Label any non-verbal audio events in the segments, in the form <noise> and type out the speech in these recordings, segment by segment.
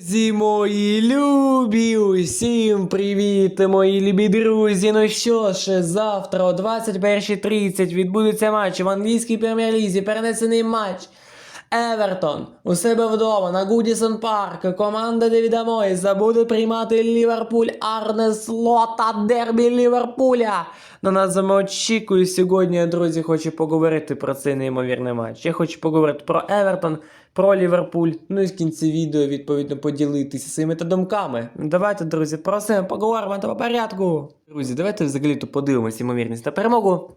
Друзі мої любі, усім привіт, мої любі друзі. Ну що ж, завтра о 21.30 відбудеться матч в англійській прем'єр-лізі, перенесений матч. Евертон у себе вдома на Гудісон Парк. Команда Девіда Мойса буде приймати Ліверпуль Арне Слота Дербі Ліверпуля. На нас очікую сьогодні, друзі, хочу поговорити про цей неймовірний матч. Я хочу поговорити про Евертон, про Ліверпуль. Ну і в кінці відео, відповідно, поділитися своїми та думками. Давайте, друзі, про це поговоримо та по порядку. Друзі, давайте взагалі то подивимося ймовірність на перемогу.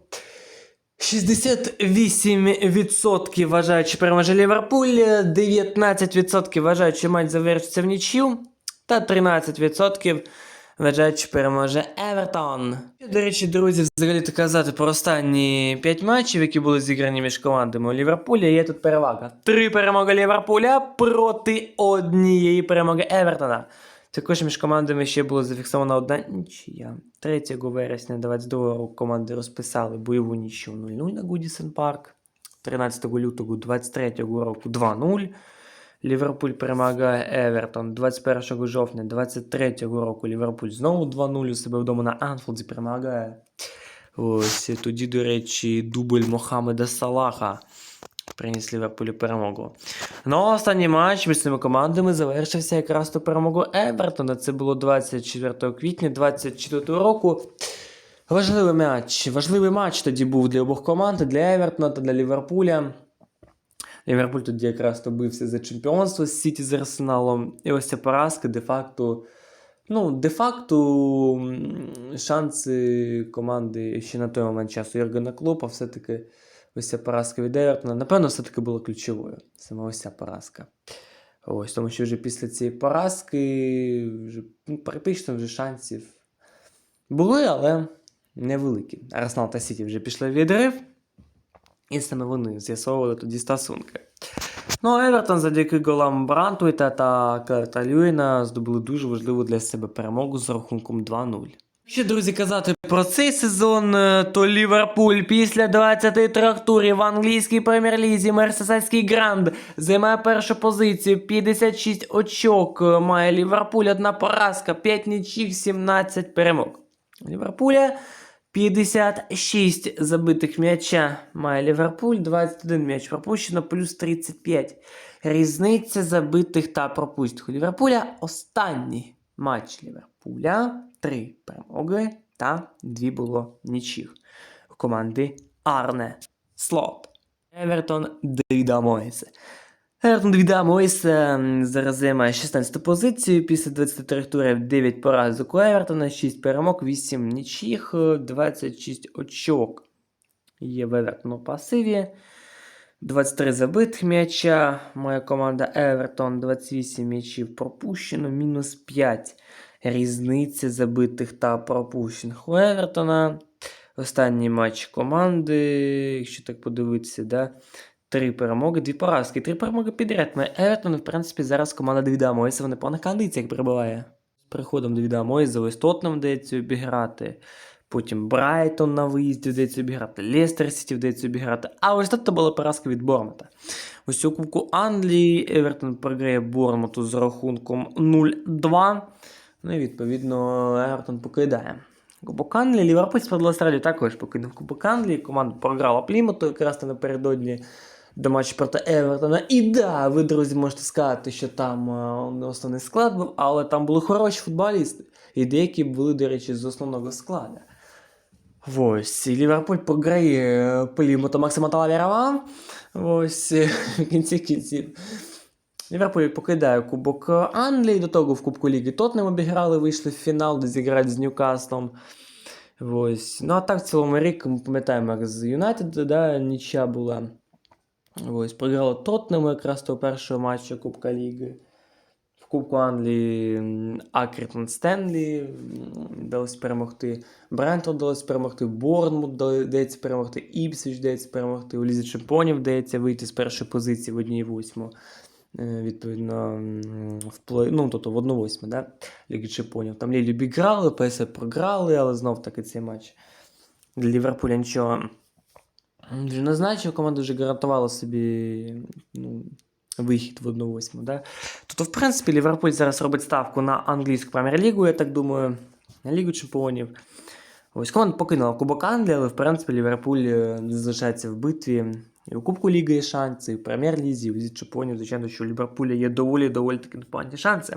68% вважають, що переможе Ліверпуль, 19% вважають, що матч завершиться в нічю, та 13% вважають, що переможе Евертон. До речі, друзі, взагалі то казати про останні 5 матчів, які були зіграні між командами у Ліверпуля, є тут перевага. Три перемоги Ліверпуля проти однієї перемоги Евертона. Також між командами ще було зафіксована одна нічия. 3 вересня 22 року команди розписали бойову нічию 0-0 на Гудісон Парк. 13 лютого 23 року 2-0. Ліверпуль перемагає Евертон 21 жовтня 23 року. Ліверпуль знову 2-0 у себе вдома на Анфілді перемагає. Ось тоді, до речі, дубль Мохамеда Салаха приніс Ліверпулю перемогу. Ну, останній матч між цими командами завершився якраз ту перемогу Евертона. Це було 24 квітня 24 року. Важливий матч. Важливий матч тоді був для обох команд, для Евертона та для Ліверпуля. Ліверпуль тоді якраз то бився за чемпіонство з Сіті з Арсеналом. І ось ця поразка де-факто. Ну, де-факто шанси команди ще на той момент часу Єргена Клопа все-таки ось ця поразка від Евертона, напевно, все-таки була ключовою. Саме ось ця поразка. Ось, тому що вже після цієї поразки вже, ну, практично вже шансів були, але невеликі. Арсенал та Сіті вже пішли в відрив, і саме вони з'ясовували тоді стосунки. Ну, а Евертон завдяки голам Брантуйта та Клерта Люїна здобули дуже важливу для себе перемогу з рахунком 2-0. Ще, друзі, казати про цей сезон, е, то Ліверпуль після 23 турів в англійській прем'єр-лізі Мерсесайський Гранд займає першу позицію. 56 очок е, має Ліверпуль, одна поразка, 5 нічів, 17 перемог. Ліверпуля 56 забитих м'яча має Ліверпуль, 21 м'яч пропущено, плюс 35. Різниця забитих та пропустих. У Ліверпуля останній матч Ліверпуля. Три перемоги та дві було нічих. Команди Арне Слот. Евертон Девіда Мойса. Евертон Девіда Мойса зараз займає 16 позицію. Після 23 турів 9 поразок у Евертона, 6 перемог, 8 нічих, е, 26 очок. Є в Евертону пасиві. 23 забитих м'яча. Моя команда Евертон 28 м'ячів пропущено, мінус 5. Різниця забитих та пропущених у Евертона. Останній матч команди, якщо так подивитися, да? три перемоги, дві поразки. Три перемоги підряд. Має Евертон, в принципі, зараз команда Девіда Мойса в непоганих кондиціях перебуває. З приходом Девіда Мойса ось Тотнем вдається обіграти. Потім Брайтон на виїзді вдається обіграти, Лестер Сіті вдається обіграти. А ось тут була поразка від Бормета. Ось у Кубку Англії Евертон програє Бормуту з рахунком 0-2. Ну і відповідно Евертон покидає. Кубок Англії, Ліверпуль з Австралії також покинув Кубок Англії. Команда програла Плімуту якраз напередодні до матчу проти Евертона. І да, ви, друзі, можете сказати, що там е, не основний склад був, але там були хороші футболісти. І деякі були, до речі, з основного складу. Ось, і Ліверпуль програє Плімуту Максима Талавєрова. Ось, е, <laughs> в кінці кінців. Ліверпуль покидає Кубок Англії, до того в Кубку Ліги Тотнем обіграли, вийшли в фінал, де зіграють з Ньюкаслом. Ось. Ну а так в цілому рік ми пам'ятаємо, як з Юнайтед, да, нічия була. Ось, програли Тотнему якраз того першого матчу Кубка Ліги. В Кубку Англії Акертон Стенлі вдалося перемогти. Брентон вдалося перемогти, Борнмут вдається перемогти, Іпсвіч вдається перемогти, у Лізі Чемпіонів вдається вийти з першої позиції в 1-8. Е, Відповідно, м, в плей... ну, тобто в 1-8, да? Ліги Чемпіонів. Там Лілі обіграли, ПСВ програли, але знов таки цей матч для Ліверпуля нічого вже не значив. Команда вже гарантувала собі ну, вихід в 1-8. Да? Тобто, в принципі, Ліверпуль зараз робить ставку на англійську прем'єр-лігу, я так думаю, на Лігу Чемпіонів. Ось команда покинула Кубок Англії, але в принципі Ліверпуль е, залишається в битві. І у Кубку Ліги є шанси, і в прем'єр-лізі, у Чемпіонів, звичайно, що у Ліверпуля є доволі доволі таки непогані шанси.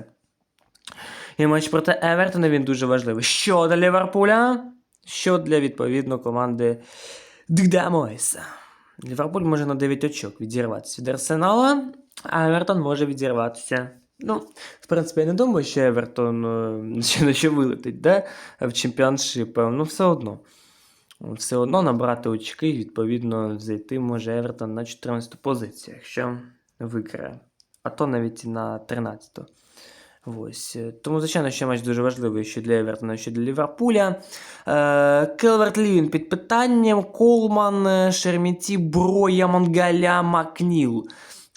І матч проти Евертона він дуже важливий. Що для Ліверпуля? Що для відповідно команди Дигда Мойса. Ліверпуль може на 9 очок відірватися від Арсенала, а Евертон може відірватися. Ну, в принципі, я не думаю, що Евертон <laughs> ще вилетить, да? в чемпіоншип. Ну, все одно. Все одно набрати очки, відповідно, зайти може Евертон на 14 ту позицію, якщо виграє. А то навіть і на 13. Ось. е, Тому, звичайно, що матч дуже важливий що для Евертона, що для Ліверпуля. Е, Келверт Лівін під питанням. Колман, е, Шерміці, Броя, Монгаля, Макніл.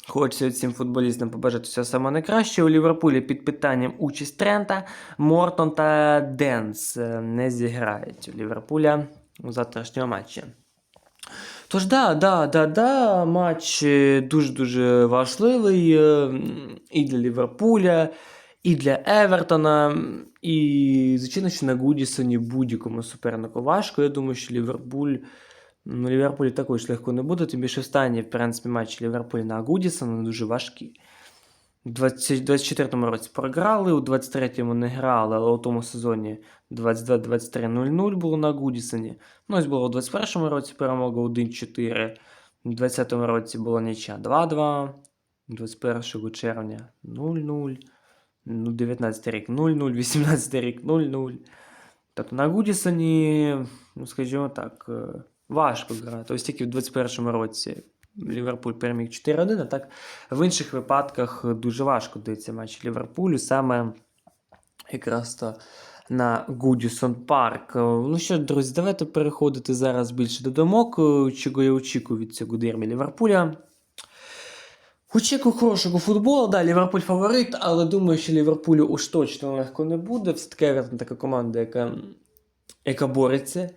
Хочеться цим футболістам побажати все саме найкраще. У Ліверпулі під питанням участь Трента, Мортон та Денс е, не зіграють у Ліверпуля у завтрашньому матчі. Тож, да, да, да, да, матч е, дуже-дуже важливий е, і для Ліверпуля, і для Евертона. І, звичайно, що на Гудісоні будь-якому супернику важко. Я думаю, що Ліверпуль. Ну, Ліверпулі також легко не буде, тим більше останні, в принципі, матчі Ліверпуля на Гудісона вони дуже важкі. У 24-му році програли, у 23-му не грали, але у тому сезоні 22-23-0-0 було на Гудісоні. Ну, ось було у 21-му році перемога 1-4, у 20-му році була нічя 2-2, 21 червня 0-0, ну, 19 рік 0-0, 18 рік 0-0. Тобто на Гудісоні, ну, скажімо так, е, важко грати. Ось тільки в 21-му році Ліверпуль переміг 4-1, а так в інших випадках дуже важко дається матч Ліверпулю, саме якраз то на Гудісон Парк. Ну що, друзі, давайте переходити зараз більше до думок, е, чого я очікую від цього дербі Ліверпуля. Очікую хорошого футболу, да, Ліверпуль фаворит, але думаю, що Ліверпулю уж точно легко не буде. Все-таки така команда, яка, яка бореться,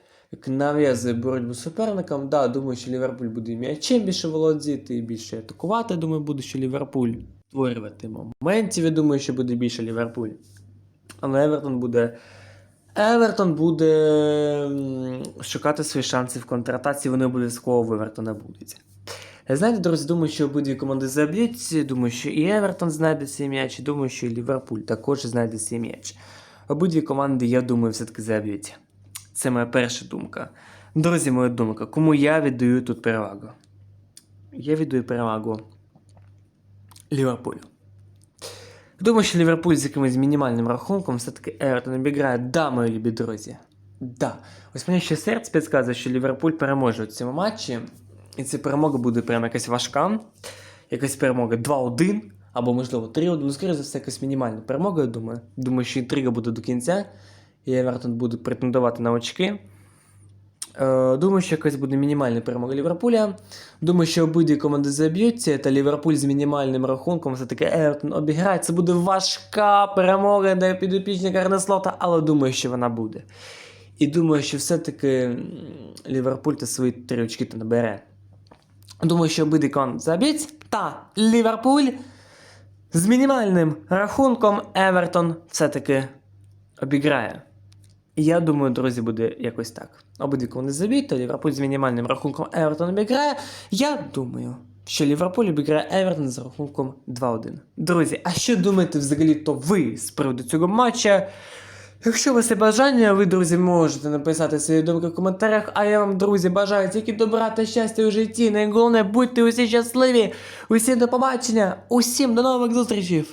нав'язує боротьбу з суперником. Да, думаю, що Ліверпуль буде м'ячем більше володіти і більше атакувати. Думаю, буде, що Ліверпуль створювати моментів. Я думаю, що буде більше Ліверпуль. Але Евертон буде. Евертон буде шукати свої шанси в контратаці, вони обов'язково в Евертона будуть. Знаєте, друзі, думаю, що обидві команди заб'ють. Думаю, що і Евертон знайде свій м'яч, і думаю, що і Ліверпуль також знайде свій м'яч. Обидві команди, я думаю, все-таки заб'ють. Це моя перша думка. Друзі, моя думка, кому я віддаю тут перевагу? Я віддаю перевагу Ліверпулю. Думаю, що Ліверпуль з якимось мінімальним рахунком все-таки Евертон обіграє. Да, мої любі друзі. Да. Ось мені ще серце підказує, що Ліверпуль переможе у цьому матчі. І ця перемога буде прям якась важка. Якась перемога 2-1, або, можливо, 3-1. Ну, скоріше за все, якась мінімальна перемога, я думаю. Думаю, що інтрига буде до кінця. І Евертон буде претендувати на очки. Е, Думаю, що якась буде мінімальна перемога Ліверпуля. Думаю, що обидві команди заб'ються, та Ліверпуль з мінімальним рахунком все-таки Евертон обіграє. Це буде важка перемога для підопічника Арнеслота, але думаю, що вона буде. І думаю, що все-таки Ліверпуль та свої три очки то набере. Думаю, що обидві команди заб'ють. Та Ліверпуль з мінімальним рахунком Евертон все-таки обіграє. Я думаю, друзі, буде якось так. Обидві команди заб'ють, то Ліверпуль з мінімальним рахунком Евертон обіграє. Я думаю, що Ліверпуль обіграє Евертон з рахунком 2-1. Друзі, а що думаєте взагалі то ви з приводу цього матча? Якщо у вас є бажання, ви, друзі, можете написати свої думки в коментарях. А я вам, друзі, бажаю тільки добра та щастя у житті. Найголовне, будьте усі щасливі. Усім до побачення, усім до нових зустрічей.